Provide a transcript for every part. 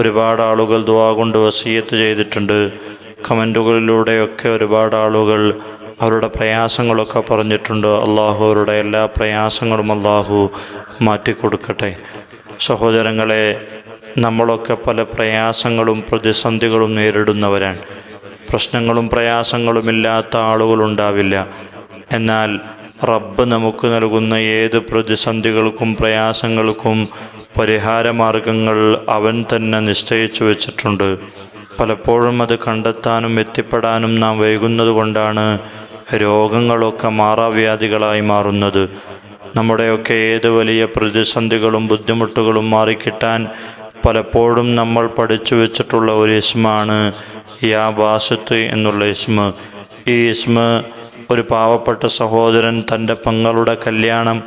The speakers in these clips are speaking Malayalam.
ഒരുപാട് ആളുകൾ ദുവാ കൊണ്ട് വസീയത്ത് ചെയ്തിട്ടുണ്ട്. കമന്റുകളിലൂടെയൊക്കെ ഒരുപാട് ആളുകൾ അവരുടെ പ്രയാസങ്ങളൊക്കെ പറഞ്ഞിട്ടുണ്ട്. അള്ളാഹു അവരുടെ എല്ലാ പ്രയാസങ്ങളും അള്ളാഹു മാറ്റിക്കൊടുക്കട്ടെ. സഹോദരങ്ങളെ നമ്മളൊക്കെ പല പ്രയാസങ്ങളും പ്രതിസന്ധികളും നേരിടുന്നവരാണ്. പ്രശ്നങ്ങളും പ്രയാസങ്ങളും ഇല്ലാത്ത ആളുകളുണ്ടാവില്ല. എന്നാൽ റബ്ബ് നമുക്ക് നൽകുന്ന ഏത് പ്രതിസന്ധികൾക്കും പ്രയാസങ്ങൾക്കും പരിഹാരമാർഗങ്ങൾ അവൻ തന്നെ നിശ്ചയിച്ചു വച്ചിട്ടുണ്ട്. പലപ്പോഴും അത് കണ്ടെത്താനും എത്തിപ്പെടാനും നാം വൈകുന്നത് കൊണ്ടാണ് രോഗങ്ങളൊക്കെ മാറാവ്യാധികളായി മാറുന്നത്. നമ്മുടെയൊക്കെ ഏത് വലിയ പ്രതിസന്ധികളും ബുദ്ധിമുട്ടുകളും മാറിക്കിട്ടാൻ പലപ്പോഴും നമ്മൾ പഠിച്ചു വെച്ചിട്ടുള്ള ഒരു ഇസ്മാണ് യാ ബാസത്ത് എന്നുള്ള ഇസ്മ. ഈ ഇസ്മ ഒരു പാവപ്പെട്ട സഹോദരൻ തന്റെ പെങ്ങളുടെ കല്യാണം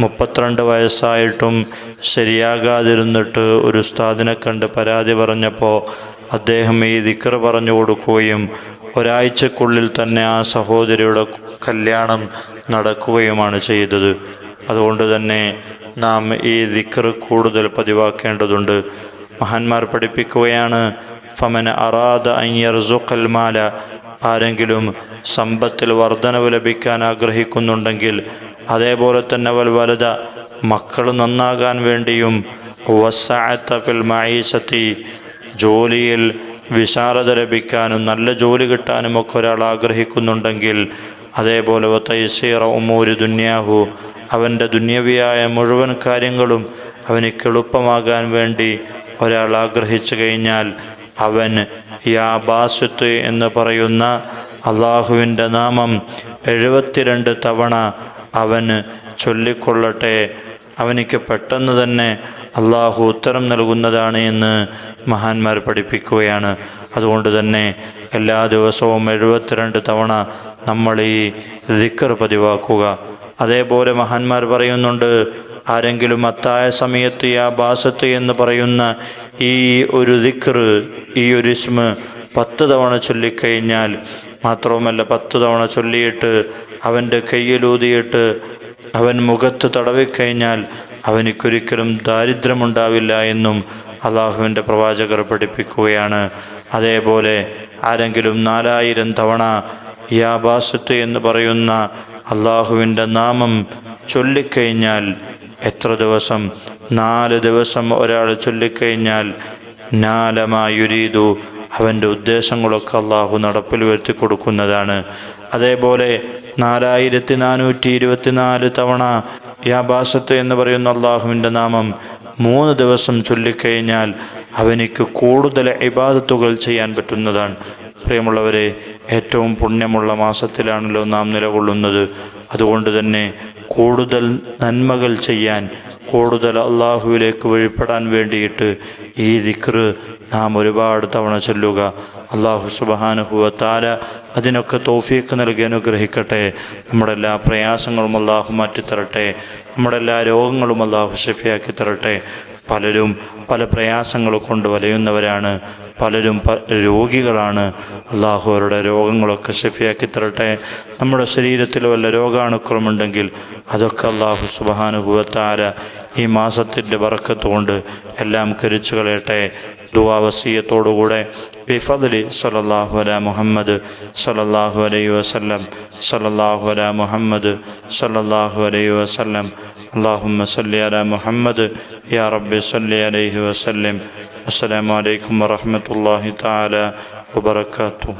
മുപ്പത്തിരണ്ട് വയസ്സായിട്ടും ശരിയാകാതിരുന്നിട്ട് ഒരു ഉസ്താദിനെ കണ്ട് പരാതി പറഞ്ഞപ്പോൾ അദ്ദേഹം ഈ ദിക്കർ പറഞ്ഞു കൊടുക്കുകയും ഒരാഴ്ചക്കുള്ളിൽ തന്നെ ആ സഹോദരിയുടെ കല്യാണം നടക്കുകയുമാണ് ചെയ്തത്. അതുകൊണ്ട് തന്നെ നാം ഈ ദിക്കർ കൂടുതൽ പതിവാക്കേണ്ടതുണ്ട്. മഹാന്മാർ പഠിപ്പിക്കുകയാണ് ഫമൻ അറാദ അയ്യർ മാല ആരെങ്കിലും സമ്പത്തിൽ വർധനവ് ലഭിക്കാൻ ആഗ്രഹിക്കുന്നുണ്ടെങ്കിൽ അതേപോലെ തന്നെ വൽ വലുത മക്കൾ നന്നാകാൻ വേണ്ടിയും വസാഅത്തഫിൽ മായീസത്തി ജോലിയിൽ വിശാലത ലഭിക്കാനും നല്ല ജോലി കിട്ടാനും ഒക്കെ ഒരാൾ ആഗ്രഹിക്കുന്നുണ്ടെങ്കിൽ അതേപോലെ തൈസീറ ഉമൂരി ദുന്യാഹു അവന്റെ ദുന്യവിയായ മുഴുവൻ കാര്യങ്ങളും അവനിക്ക് എളുപ്പമാകാൻ വേണ്ടി ഒരാൾ ആഗ്രഹിച്ചു കഴിഞ്ഞാൽ അവൻ യാ ബാസുത്ത് എന്ന് പറയുന്ന അള്ളാഹുവിന്റെ നാമം എഴുപത്തിരണ്ട് തവണ അവന് ചൊല്ലിക്കൊള്ളട്ടെ. അവനിക്ക് പെട്ടെന്ന് തന്നെ അള്ളാഹു ഉത്തരം നൽകുന്നതാണ് എന്ന് മഹാന്മാർ പഠിപ്പിക്കുകയാണ്. അതുകൊണ്ട് തന്നെ എല്ലാ ദിവസവും എഴുപത്തിരണ്ട് തവണ നമ്മൾ ഈ ദിക്കർ പതിവാക്കുക. അതേപോലെ മഹാന്മാർ പറയുന്നുണ്ട് ആരെങ്കിലും അത്തായ സമയത്ത് യാ ബാസത്ത് എന്ന് പറയുന്ന ഈ ഒരു ദിക്ർ ഈ ഒരു ഇസ്മ പത്ത് തവണ ചൊല്ലിക്കഴിഞ്ഞാൽ മാത്രവുമല്ല പത്ത് തവണ ചൊല്ലിയിട്ട് അവന്റെ കയ്യിലൂതിയിട്ട് അവൻ മുഖത്ത് തടവിക്കഴിഞ്ഞാൽ അവനിക്കൊരിക്കലും ദാരിദ്ര്യമുണ്ടാവില്ല എന്നും അള്ളാഹുവിന്റെ പ്രവാചകർ പഠിപ്പിക്കുകയാണ്. അതേപോലെ ആരെങ്കിലും നാലായിരം തവണ യാബാസത്ത് എന്ന് പറയുന്ന അള്ളാഹുവിന്റെ നാമം ചൊല്ലിക്കഴിഞ്ഞാൽ എത്ര ദിവസം? നാല് ദിവസം ഒരാൾ ചൊല്ലിക്കഴിഞ്ഞാൽ നാലമായുരീതു അവന്റെ ഉദ്ദേശങ്ങളൊക്കെ അള്ളാഹു നടപ്പിൽ വരുത്തി കൊടുക്കുന്നതാണ്. അതേപോലെ നാലായിരത്തി നാനൂറ്റി ഇരുപത്തിനാല് തവണ യാബാസത്ത് എന്ന് പറയുന്ന അള്ളാഹുവിന്റെ നാമം മൂന്ന് ദിവസം ചൊല്ലിക്കഴിഞ്ഞാൽ അവനിക്ക് കൂടുതൽ ഇബാദത്തുകൾ ചെയ്യാൻ പറ്റുന്നതാണ്. പ്രിയമുള്ളവരെ ഏറ്റവും പുണ്യമുള്ള മാസത്തിലാണല്ലോ നാം നിലകൊള്ളുന്നത്. അതുകൊണ്ട് തന്നെ കൂടുതൽ നന്മകൾ ചെയ്യാൻ കൂടുതൽ അള്ളാഹുവിലേക്ക് വഴിപ്പെടാൻ വേണ്ടിയിട്ട് ഈ ദിക്റ് നാം ഒരുപാട് തവണ ചൊല്ലുക. അള്ളാഹു സുബഹാനുഹുവ താല അതിനൊക്കെ തോഫീക്ക് നൽകി അനുഗ്രഹിക്കട്ടെ. നമ്മുടെ എല്ലാ പ്രയാസങ്ങളും അള്ളാഹു മാറ്റിത്തരട്ടെ. നമ്മുടെ എല്ലാ രോഗങ്ങളും അള്ളാഹു ഷഫിയാക്കി തരട്ടെ. പലരും പല പ്രയാസങ്ങൾ കൊണ്ട് വലയുന്നവരാണ്. പലരും രോഗികളാണ്. അള്ളാഹു അവരുടെ രോഗങ്ങളൊക്കെ ഷഫിയാക്കി തരട്ടെ. നമ്മുടെ ശരീരത്തിൽ വല്ല രോഗാണുക്കളുമുണ്ടെങ്കിൽ അതൊക്കെ അള്ളാഹു സുബഹാനുഭവത്താര ഈ മാസത്തിന്റെ വറക്കത്തുകൊണ്ട് എല്ലാം കരിച്ചു കളയട്ടെ. ദുവാവസീയത്തോടുകൂടെ ബിഫദലി സലല്ലാഹു അല മുഹമ്മദ് സലല്ലാഹു അലൈ വസല്ലം സലല്ലാഹു അല മുഹമ്മദ് സലല്ലാഹു അലൈ വസല്ലം. അള്ളാഹുമ്മ സല്ലി അല മുഹമ്മദ് യാ റബ്ബി സല്ലി അലൈഹി വസല്ലം. അസ്സലാമലൈക്കും വറഹമത്തല്ലാഹി താല വബർക്കാത്തു